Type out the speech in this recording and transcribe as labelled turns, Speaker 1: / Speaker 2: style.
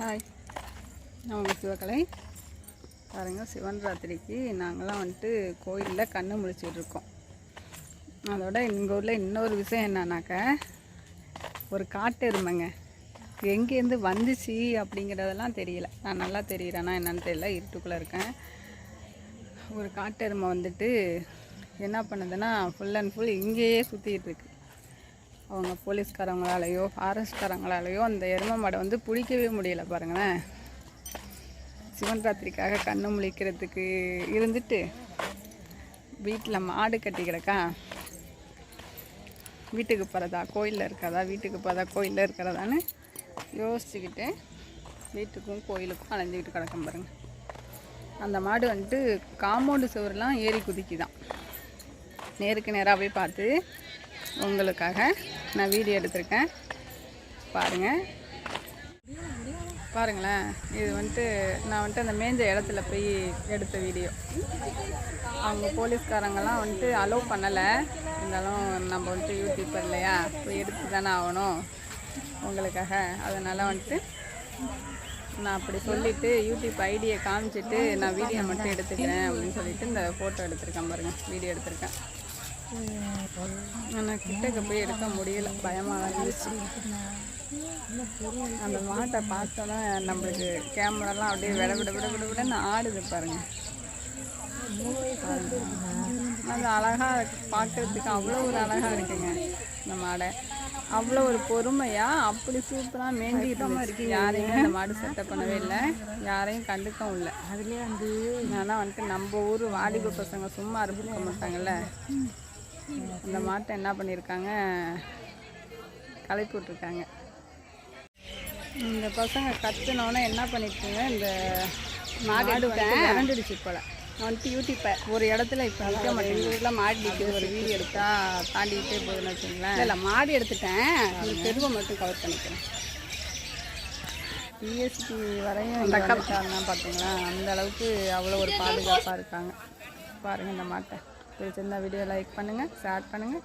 Speaker 1: Hi நான் உங்கள் சிவகலை. பாருங்கள் சிவன் ராத்திரிக்கு நாங்களாம் வந்துட்டு கோயிலில் கண்ணு முழிச்சிட்டு இருக்கோம். அதோட எங்கள் ஊரில் இன்னொரு விஷயம் என்னன்னாக்க ஒரு காட்டு எருமைங்க. எங்கேருந்து வந்துச்சு அப்படிங்கிறதெல்லாம் தெரியல. நான் நல்லா தெரியிறேன்னா என்னன்னு தெரியல. இருட்டுக்குள்ளே இருக்கேன். ஒரு காட்டு எருமை வந்துட்டு என்ன பண்ணுதுன்னா ஃபுல் அண்ட் ஃபுல் இங்கேயே சுற்றிட்டு இருக்கு. அவங்க போலீஸ்காரங்களாலேயோ ஃபாரஸ்ட்காரங்களாலேயோ அந்த எருமை மாடை வந்து பிடிக்கவே முடியல பாருங்களேன். சிவன் ராத்திரிக்காக கண்ணு முழிக்கிறதுக்கு இருந்துட்டு வீட்டில் மாடு கட்டி கிடக்கா? வீட்டுக்கு போகிறதா கோயிலில் இருக்கிறதா? வீட்டுக்கு போகிறதா கோயிலில் இருக்கிறதான்னு யோசிச்சுக்கிட்டு வீட்டுக்கும் கோயிலுக்கும் அலைஞ்சிக்கிட்டு கிடக்கும் பாருங்கள் அந்த மாடு வந்துட்டு காம்பவுண்டு சுவரெலாம் ஏறி குதிக்குதான். நேருக்கு நேராகவே பார்த்து உங்களுக்காக நான் வீடியோ எடுத்திருக்கேன். பாருங்கள் பாருங்களேன். இது வந்துட்டு நான் வந்துட்டு அந்த மேஞ்ச இடத்துல போய் எடுத்த வீடியோ. அவங்க போலீஸ்காரங்கெல்லாம் வந்துட்டு அலோவ் பண்ணலை. இருந்தாலும் நம்ம வந்துட்டு யூடியூப்பர் இல்லையா? போய் எடுத்து தானே ஆகணும் உங்களுக்காக. அதனால் வந்துட்டு நான் அப்படி சொல்லிவிட்டு யூடியூப் ஐடியை காமிச்சிட்டு நான் வீடியோ மட்டும் எடுத்துக்கிறேன் அப்படின்னு சொல்லிட்டு இந்த ஃபோட்டோ எடுத்திருக்கேன் பாருங்கள் வீடியோ எடுத்திருக்கேன். ஆனால் கிட்டக்க போய் எடுக்க முடியல. பயமாக இருந்துச்சு. அந்த மாட்டை பார்த்தோன்னா நம்மளுக்கு கேமராலாம் அப்படியே விட விட விட விட விடன்னு ஆடுது பாருங்க. அது அழகாக பார்க்கறதுக்கு அவ்வளோ ஒரு அழகாக இருக்குங்க இந்த மாடை. அவ்வளோ ஒரு பொறுமையாக அப்படி சூப்பராக மேய்ஞ்சிக்கிட்டு இருந்துச்சு. யாரையுமே அந்த மாடு செட்டப் பண்ணவே இல்லை. யாரையும் கண்டுக்கவும் இல்லை. அதுலேயே வந்து ஆனால் வந்துட்டு நம்ம ஊர் வாலிப பசங்க சும்மா இருக்க மாட்டாங்கல்ல. அந்த மாட்டை என்ன பண்ணியிருக்காங்க? களைப்பு விட்ருக்காங்க இந்த பசங்க கத்துனோன்னே என்ன பண்ணிருக்குங்க? இந்த மாடு வந்து இறந்துடுச்சு போல. நான் வந்துட்டு யூடியூப்பை ஒரு இடத்துல இப்போ நிற்க மாட்டேன் எங்கள் ஊரில் மாடு நிற்க ஒரு வீடியோ எடுத்தா தாண்டிக்கிட்டே போகுதுன்னு வச்சுங்களேன் இல்லை மாடு எடுத்துட்டேன். இந்த தெருவை மட்டும் கவர் பண்ணிக்கிறேன். பிஎஸ்பி வரையும் இந்த பார்த்தீங்களா அந்த அளவுக்கு அவ்வளோ ஒரு பாதுகாப்பாக இருக்காங்க. பாருங்கள் இந்த மாட்டை. பிடிச்சிருந்தா வீடியோ லைக் பண்ணுங்கள் ஷேர் பண்ணுங்கள்